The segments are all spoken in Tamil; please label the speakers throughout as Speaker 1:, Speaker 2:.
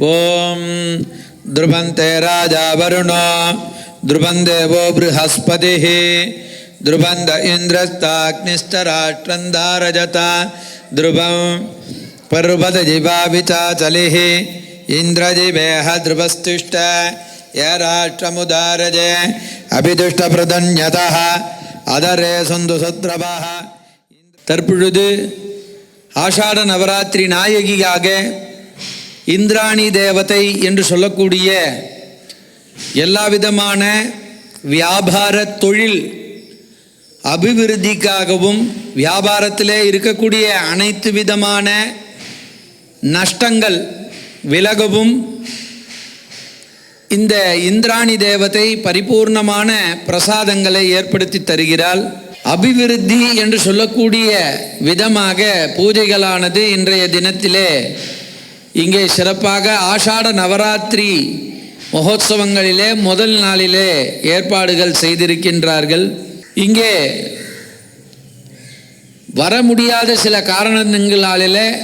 Speaker 1: ॐ ध्रुवन्ते राजा वरुणो ध्रुवन्देवो बृहस्पतिः ध्रुवन्द इन्द्रस्ताग्निश्च राष्ट्रं धारजत ध्रुवं पर्वतजिवाविचाचलिः इन्द्रजिवेह ध्रुवस्तिष्ठ य राष्ट्रमुदारजे अभिदुष्टप्रदन्यतः அதரே சொந்து சத்ரபாக தற்பொழுது ஆஷாட நவராத்திரி நாயகியாக இந்திராணி தேவதை என்று சொல்லக்கூடிய எல்லா விதமான வியாபார தொழில் அபிவிருத்திக்காகவும் வியாபாரத்திலே இருக்கக்கூடிய அனைத்து விதமான நஷ்டங்கள் விலகவும் இந்த இந்திராணி தேவதை பரிபூர்ணமான பிரசாதங்களை ஏற்படுத்தி தருகிறாள். அபிவிருத்தி என்று சொல்லக்கூடிய விதமாக பூஜைகளானது இன்றைய தினத்திலே இங்கே சிறப்பாக ஆஷாட நவராத்திரி மகோத்சவங்களிலே முதல் நாளிலே ஏற்பாடுகள் செய்திருக்கின்றார்கள். இங்கே வர முடியாத சில காரணங்களாலே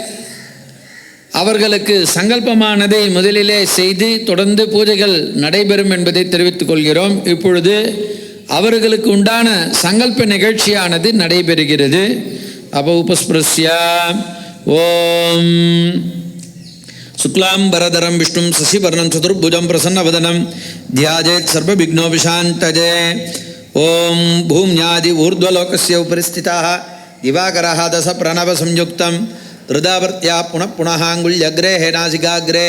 Speaker 1: அவர்களுக்கு சங்கல்பமானதை முதலிலே செய்து தொடர்ந்து பூஜைகள் நடைபெறும் என்பதை தெரிவித்துக் கொள்கிறோம். இப்பொழுது அவர்களுக்கு உண்டான சங்கல்ப நிகழ்ச்சியானது நடைபெறுகிறது. அப்போ உபஸ்பிரஸ்யா ஓம். शुक्लां चतुर्भुज प्रसन्न वदनम चतुर्भुजं सर्व विघ्नो सर्वविघ्नोपिशान्तजे ॐ भूम्यादि ऊर्ध्वलोकस्य उपरि स्थितः प्रणव संयुक्त हृदावर्त्या पुनः पुनः अङ्गुल्यग्रे हेनासिकाग्रे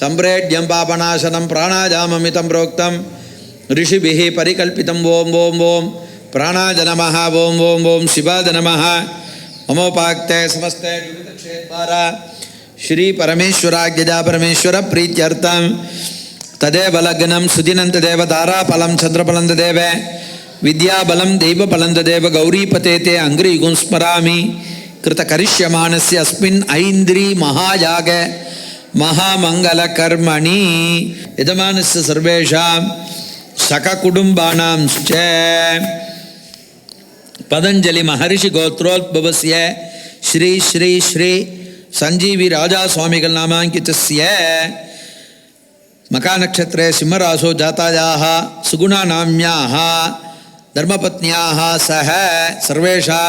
Speaker 1: सम्प्रेड्यं पापनाशनं प्राणायाममितं प्रोक्तं, ऋषिभिः परिकल्पितं ओं ओं ओं प्राणाज नमः ओं ओं ओं शिवाज नम। ममोपाक्ते समस्ते ஸ்ரீ பரமேஸ்வராஜா பரமேஸ்வர பிரீத்தியர்த்தம். ததேவ லக்னம் சுதினந்த தேவ தாராபலம் சந்திரபலந்த தேவ. வித்யாபலம் தெய்வ பலந்த தேவ கௌரிபதே தே அங்கிரியுகும் ஸ்மராமி. கிருத கரிஷ்யமானஸ்ய அஸ்மின் ஐந்திரி மகாயாக. மகாமங்கல கர்மணி. யஜமானஸ்ய சர்வேஷாம் சக குடும்பானாம் பதஞ்சலி மகர்ஷி கோத்ரோத்பவசிய ஸ்ரீ ஸ்ரீ ஸ்ரீ संजीवी राजा स्वामी नामांकित मका नक्षत्रे सिंहरासो जाताजा सुगुणा नाम्याह धर्मपत्न्याह सह सर्वेशा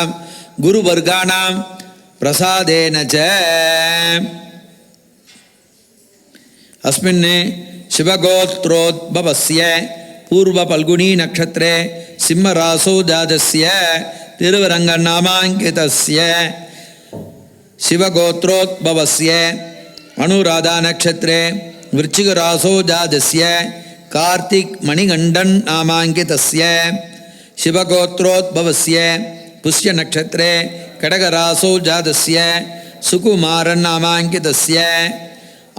Speaker 1: गुरुवर्गा प्रसाद अस्मिन्ने शिवगोत्रोद्भवस्य पूर्वपल्गुणी नक्षत्रे सिंहरासो जातस्य तिरुवरङ्गनामाङ्कितस्य சிவகோத்திரோத்பவசிய அனுராதா நட்சத்திரே விருச்சிகராசோ ஜாதஸ்ய கார்த்திக் மணிகண்டன் நாமாங்கிதஸ்ய சிவகோத்திரோத்பவசிய புஷ்ய நட்சத்திரே கடகராசோ ஜாதஸ்ய சுகுமாரன் நாமாங்கிதஸ்ய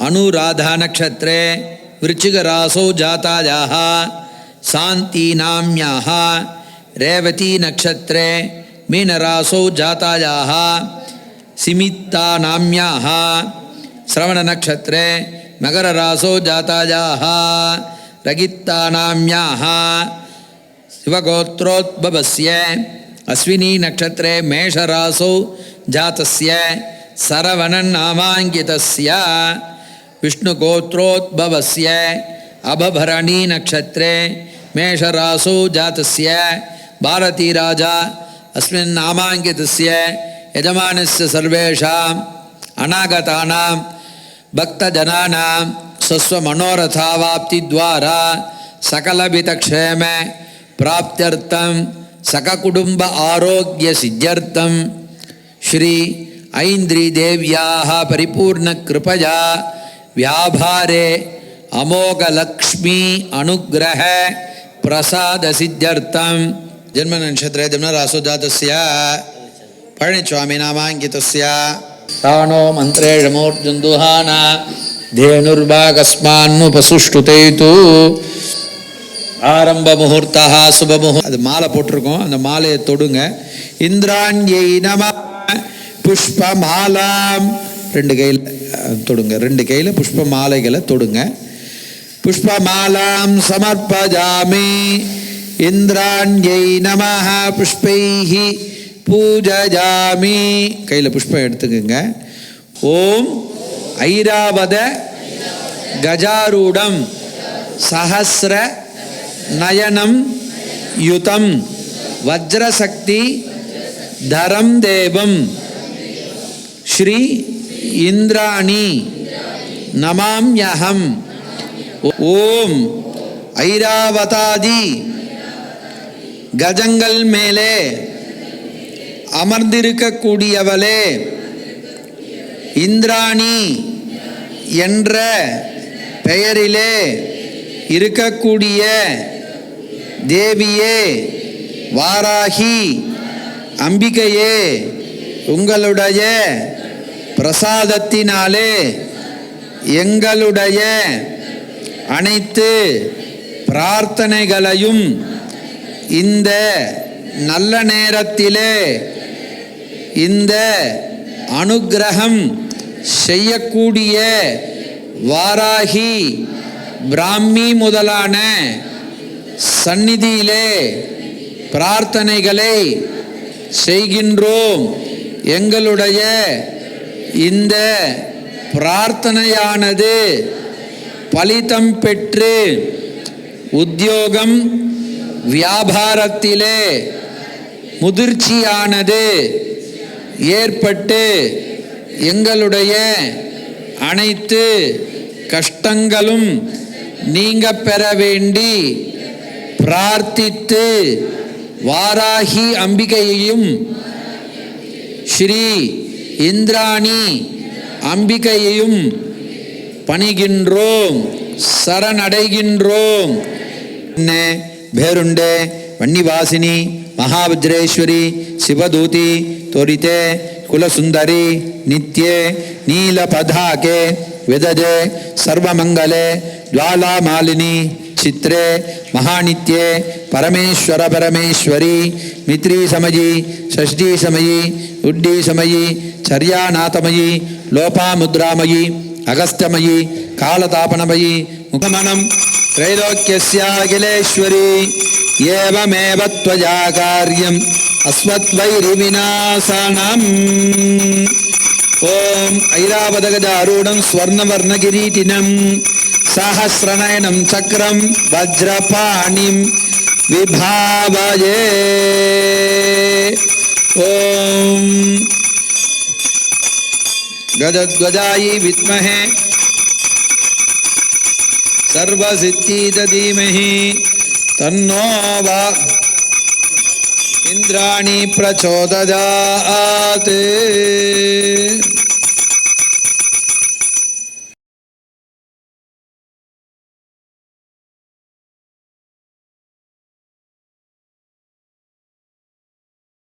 Speaker 1: அனுராதா நட்சத்திரே விருச்சிகராசோ ஜாத்தாயாக சாந்தி நாமியாக ரேவதி நட்சத்திரே மீனராசோ ஜாத்தாயாக सिमित्ता नाम्या श्रवण नक्षत्रे मगर रासो जाताया रगिता नाम्या शिवगोत्रोद्भवस्य अश्विनी नक्षत्रे मेषरासौ जातस्य सरवणन्नामाङ्कितस्य विष्णुगोत्रोद्भवस्य अभभरणी नक्षत्रे मेषरासौ जातस्य भारतीराजा अस्मिन् नामाङ्कितस्य यजमानस्य सर्वेषाम् अनागतानां भक्तजनानां स्वस्वमनोरथावाप्तिद्वारा सकलविधक्षेम प्राप्त्यर्थं सककुटुम्ब आरोग्यसिद्ध्यर्थं श्री ऐन्द्रीदेव्याः परिपूर्णकृपया व्यापारे अमोघलक्ष्मी अनुग्रह प्रसाद प्रसादसिद्ध्यर्थं जन्मनक्षत्रे जन्मरासुजातस्य பழனிசுவாமி பழனிச்சுவாமிநாமாங்கிதுஸ்ய தானோ மந்திரேஷமூர்ஜுந்துஹானா தேனுர்பாகஸ்மான்முபசுஷ்டுதேய்தூ ஆரம்ப முகூர்த்தா சுபமுகூர் அது மாலை போட்டிருக்கோம். அந்த மாலையை தொடுங்க. இந்திராண்யை நம புஷ்ப மாலாம் ரெண்டு கையில் தொடுங்க. ரெண்டு கையில் புஷ்ப மாலைகளை தொடுங்க. புஷ்ப மாலாம் சமர்ப்பஜாமி. இந்திராண்யை நம புஷ்பைஹி. பூஜஜாமி. கையில் புஷ்பம் எடுத்துக்கோங்க. ஓம் ஐராவத கஜாரூடம். சஹஸ்ர நயனம் யுதம். வஜ்ரசக்தி தரம் தேவம். ஸ்ரீ இந்திராணி நமாம்யகம் ஓம் ஐராவதாதி கஜங்கள் மேலே. அமர்ந்திருக்கக்கூடியவளே. இந்திராணி என்ற பெயரிலே இருக்கக்கூடிய தேவியே வாராகி அம்பிகையே உங்களுடைய பிரசாதத்தினாலே எங்களுடைய அனைத்து பிரார்த்தனைகளையும் இந்த நல்ல நேரத்திலே இந்த அனுக்கிரகம் செய்யக்கூடிய வாராகி பிராமி முதலான சந்நிதியிலே பிரார்த்தனைகளை செய்கின்றோம். எங்களுடைய இந்த பிரார்த்தனையானது பலிதம் பெற்று உத்தியோகம் வியாபாரத்திலே முதிர்ச்சியானது. ஏற்பட்டு எங்களுடைய அனைத்து கஷ்டங்களும் நீங்க பெற வேண்டி பிரார்த்தித்து வாராகி அம்பிகையையும் ஸ்ரீ இந்திராணி அம்பிகையையும் பணிகின்றோம் சரணடைகின்றோம். பேருண்டே వన్నివాసిని మహావజ్రేశ్వరి శివదూతి త్వరితే కులసుందరి నిత్యే నీలపదాకే విదజే సర్వమంగళే జ్వాలామాలిని చిత్రే మహానిత్యే పరమేశ్వర పరమేశ్వరి మిత్రీ సమయి షష్ఠీ సమయి ఉడ్డీ సమయి చర్యానాథమయి లోపాముద్రామయి అగస్త్యమయి కాలతాపనమయి मुखमनं त्रैलोक्यस्याखिलेश्वरी एवमेव त्वया कार्यम् अस्मद्वैरिविनाशानम्। ॐ ऐरावदगदारूढं स्वर्णवर्णकिरीटिनं, सहस्रनयनं चक्रं, वज्रपाणिं विभावये। ॐ गजध्वजायै विद्महे சர்வசித்தீத தீமஹி தன்னோ வா இந்திராணி பிரச்சோததாத்